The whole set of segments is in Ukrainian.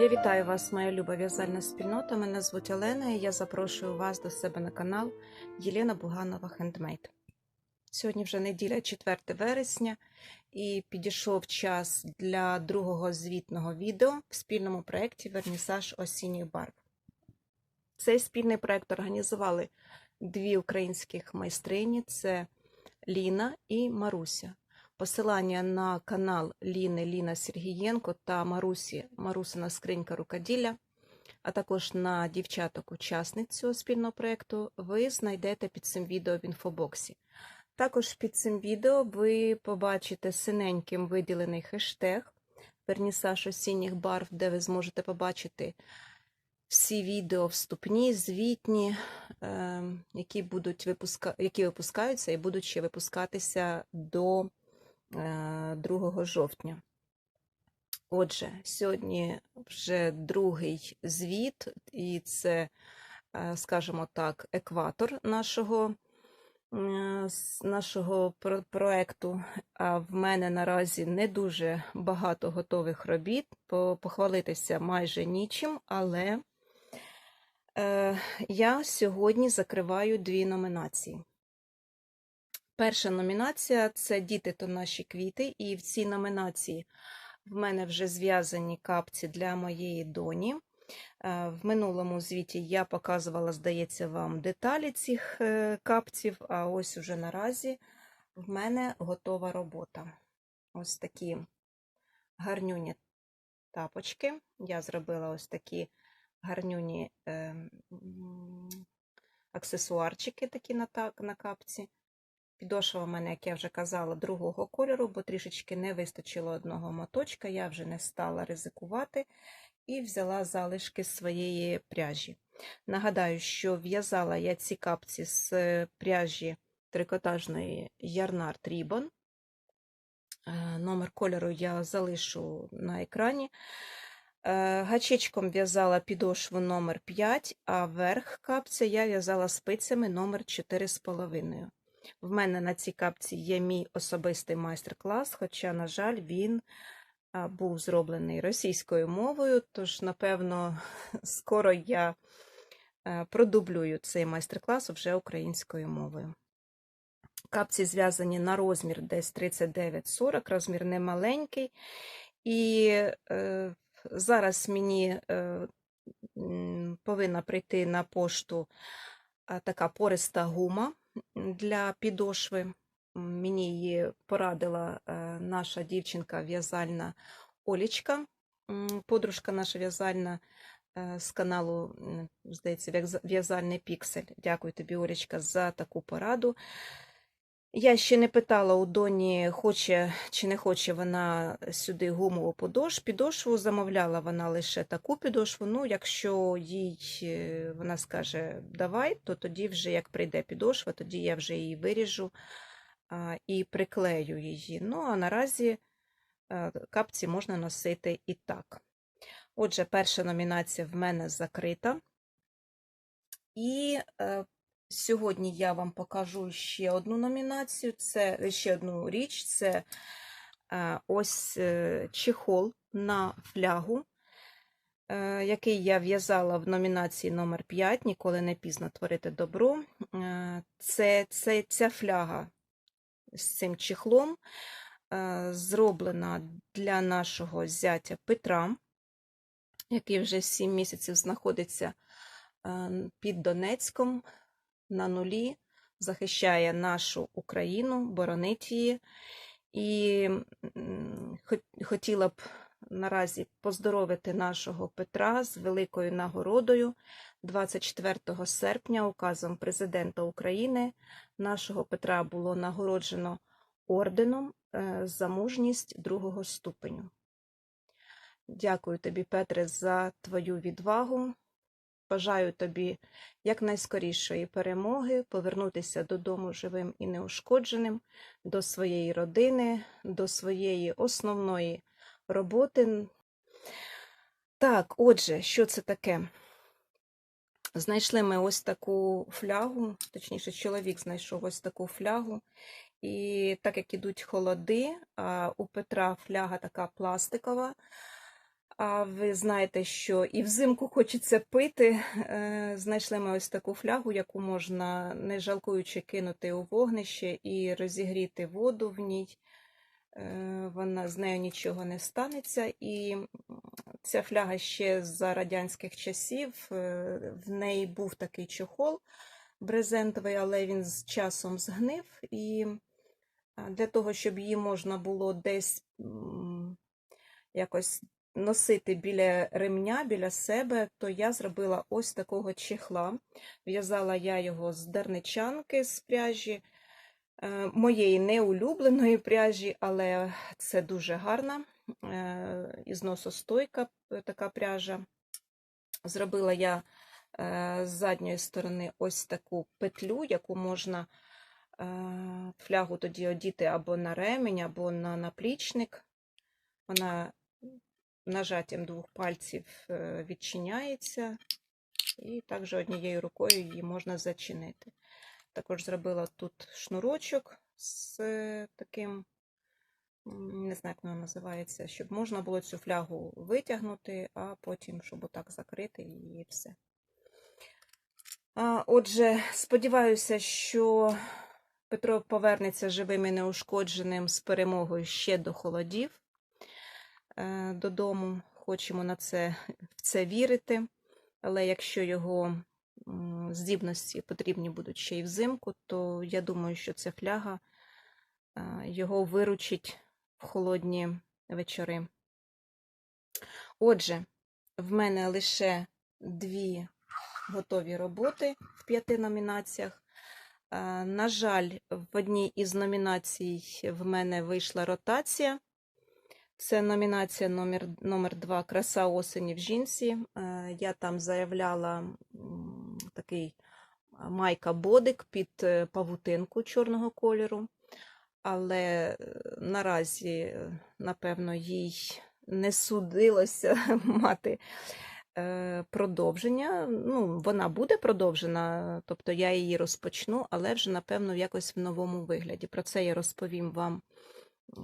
Я вітаю вас, моя люба в'язальна спільнота. Мене звуть Олена і я запрошую вас до себе на канал Єлена Буганова Хендмейд. Сьогодні вже неділя 4 вересня, і підійшов час для другого звітного відео в спільному проєкті Вернісаж осінніх барв. Цей спільний проєкт організували дві українських майстрині: це Ліна і Маруся. Посилання на канал Ліни Ліна Сергієнко та Марусі Марусина скринька рукоділля, а також на дівчаток-учасниць цього спільного проєкту, ви знайдете під цим відео в інфобоксі. Також під цим відео ви побачите синеньким виділений хештег Вернісаж осінніх барв, де ви зможете побачити всі відео вступні, звітні, е, які, будуть випуска... які випускаються і будуть ще випускатися до 2 жовтня. Отже, сьогодні вже другий звіт, і це, е, скажімо так, екватор нашого, е, нашого проекту. А в мене наразі не дуже багато готових робіт, похвалитися майже нічим, але е, я сьогодні закриваю дві номінації. Перша номінація це Діти то наші квіти, і в цій номінації в мене вже зв'язані капці для моєї доні. Е, В минулому звіті я показувала, здається, вам деталі цих е, капців, а ось уже наразі в мене готова робота. Ось такі гарнюні тапочки. Я зробила ось такі гарнюні е, аксесуарчики такі на капці. Підошва в мене, як я вже казала, другого кольору, бо трішечки не вистачило одного моточка, я вже не стала ризикувати і взяла залишки своєї пряжі. Нагадаю, що в'язала я ці капці з е, пряжі трикотажної Ярнар Трібон. Е, Номер кольору я залишу на екрані. Е, Гачечком в'язала підошву номер 5, а верх капця я в'язала спицями номер 4,5. В мене на цій капці є мій особистий майстер-клас, хоча, на жаль, він був зроблений російською мовою, тож, напевно, скоро я е, продублюю цей майстер-клас вже українською мовою. Капці зв'язані на розмір десь 39-40, розмір не маленький. І е, зараз мені е, повинна прийти на пошту така пориста гума для підошви. Мені її порадила е, наша дівчинка в'язальна Олічка, подружка наша в'язальна з каналу, здається, «В'яз- В'язальний Піксель. Дякую тобі, Олічка, за таку пораду. Я ще не питала у Доні, хоче чи не хоче вона сюди гумову подош. Підошву замовляла вона лише таку підошву. Ну, якщо їй е, вона скаже давай, то тоді вже як прийде підошва, тоді я вже її виріжу і приклею її. Ну, а наразі е, капці можна носити і так. Отже, перша номінація в мене закрита. І е, Сьогодні я вам покажу ще одну номінацію, це ще одну річ. Це е, ось е, чехол на флягу, е, який я в'язала в номінації номер 5 Ніколи не пізно творити добро. Е, Це, це ця фляга з цим чехлом е, зроблена для нашого зятя Петра, який вже 7 місяців знаходиться е, під Донецьком на нулі, захищає нашу Україну, боронить її. І хотіла б наразі поздоровити нашого Петра з великою нагородою 24 серпня указом президента України. Нашого Петра було нагороджено орденом е, за мужність другого ступеню. Дякую тобі, Петре, за твою відвагу. Бажаю тобі якнайскорішої перемоги, повернутися додому живим і неушкодженим, до своєї родини, до своєї основної роботи. Так, отже, що це таке? Знайшли ми ось таку флягу, точніше, чоловік знайшов ось таку флягу. І так як ідуть холоди, у Петра фляга така пластикова, А ви знаєте, що і взимку хочеться пити. Е, Знайшли ми ось таку флягу, яку можна, не жалкуючи, кинути у вогнище і розігріти воду в ній. Е, Вона з нею нічого не станеться. І ця фляга ще за радянських часів. е, В неї був такий чохол брезентовий, але він з часом згнив. І для того, щоб її можна було десь якось носити біля ремня, біля себе, то я зробила ось такого чехла. В'язала я його з дарничанки з пряжі, е, моєї неулюбленої пряжі, але це дуже гарна е, і е, така пряжа. Зробила я з задньої сторони ось таку петлю, яку можна флягу тоді одіти або на ремінь, або на наплічник. Вона нажаттям двох пальців е, відчиняється, і також однією рукою її можна зачинити. Також зробила тут шнурочок з е, таким, не знаю, як воно називається, щоб можна було цю флягу витягнути, а потім, щоб отак закрити і все. Отже, сподіваюся, що Петро повернеться живим і неушкодженим з перемогою ще до холодів додому. Хочемо на це, в це вірити. Але якщо його здібності потрібні будуть ще й взимку, то я думаю, що ця фляга е, його виручить в холодні вечори. Отже, в мене лише дві готові роботи в п'яти номінаціях. Е, На жаль, в одній із номінацій в мене вийшла ротація. Це номінація номер, номер 2 Краса осені в жінці. Е, Я там заявляла такий майка-бодик під е, павутинку чорного кольору, але е, наразі, е, напевно, їй не судилося мати е, продовження. Ну, вона буде продовжена, тобто я її розпочну, але вже, напевно, якось в новому вигляді. Про це я розповім вам, е,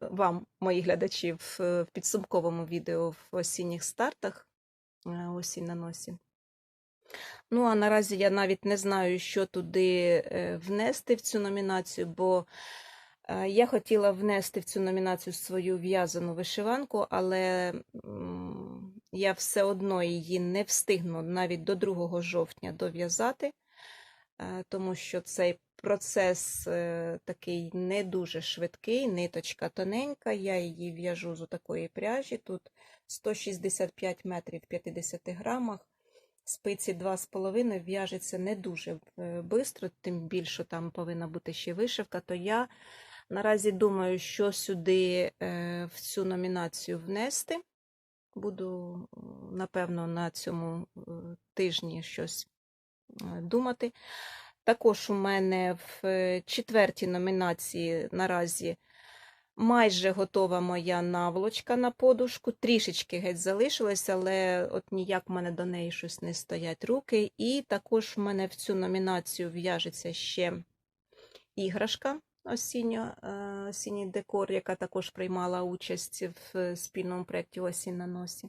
вам мої глядачі, в, підсумковому відео в осінніх стартах е, осінь на носі. Ну, а наразі я навіть не знаю, що туди е, внести в цю номінацію, бо е, я хотіла внести в цю номінацію свою в'язану вишиванку, але я все одно її не встигну навіть до 2 жовтня дов'язати, тому що цей процес е, такий не дуже швидкий, ниточка тоненька, я її в'яжу з такої пряжі, тут 165 метрів в 50 грамах, спиці 2,5 в'яжеться не дуже швидко, тим більше там повинна бути ще вишивка, то я наразі думаю, що сюди е, в цю номінацію внести. Буду, е, напевно, на цьому е, тижні щось е, думати. Також у мене в е, четвертій номінації наразі майже готова моя наволочка на подушку. Трішечки геть залишилось, але от ніяк в мене до неї щось не стоять руки. І також в мене в цю номінацію в'яжеться ще іграшка осінньо, е, осінній декор, яка також приймала участь в е, спільному проєкті Осінь на носі.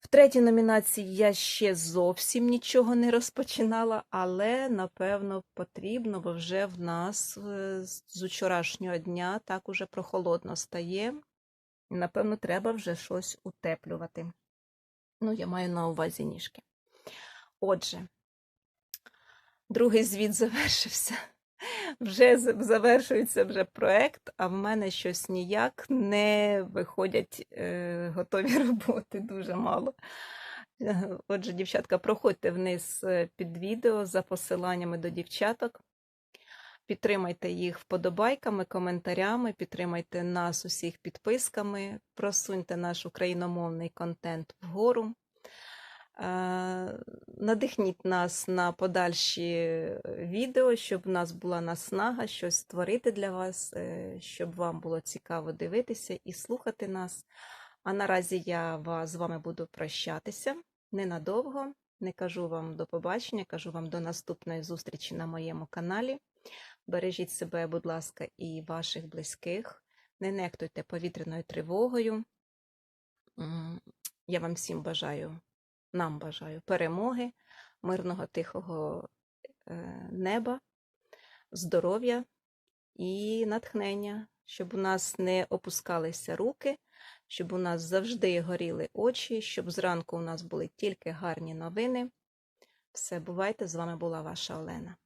В третій номінації я ще зовсім нічого не розпочинала, але напевно потрібно, бо вже в нас е, з учорашнього дня так уже прохолодно стає. І, напевно, треба вже щось утеплювати. Ну, я маю на увазі ніжки. Отже, другий звіт завершився. Вже завершується вже проект, а в мене щось ніяк не виходять е, готові роботи, дуже мало. Е, Отже, дівчатка, проходьте вниз е, під відео за посиланнями до дівчаток. Підтримайте їх вподобайками, коментарями, підтримайте нас усіх підписками, просуньте наш україномовний контент вгору. Надихніть нас на подальші відео, щоб в нас була наснага щось створити для вас, е, щоб вам було цікаво дивитися і слухати нас. А наразі я з вами буду прощатися ненадовго. Не кажу вам до побачення, кажу вам до наступної зустрічі на моєму каналі. Бережіть себе, будь ласка, і ваших близьких. Не нехтуйте повітряною тривогою. Я вам всім бажаю, нам бажаю перемоги, мирного тихого е, неба, здоров'я і натхнення, щоб у нас не опускалися руки, щоб у нас завжди горіли очі, щоб зранку у нас були тільки гарні новини. Все, бувайте, з вами була ваша Олена.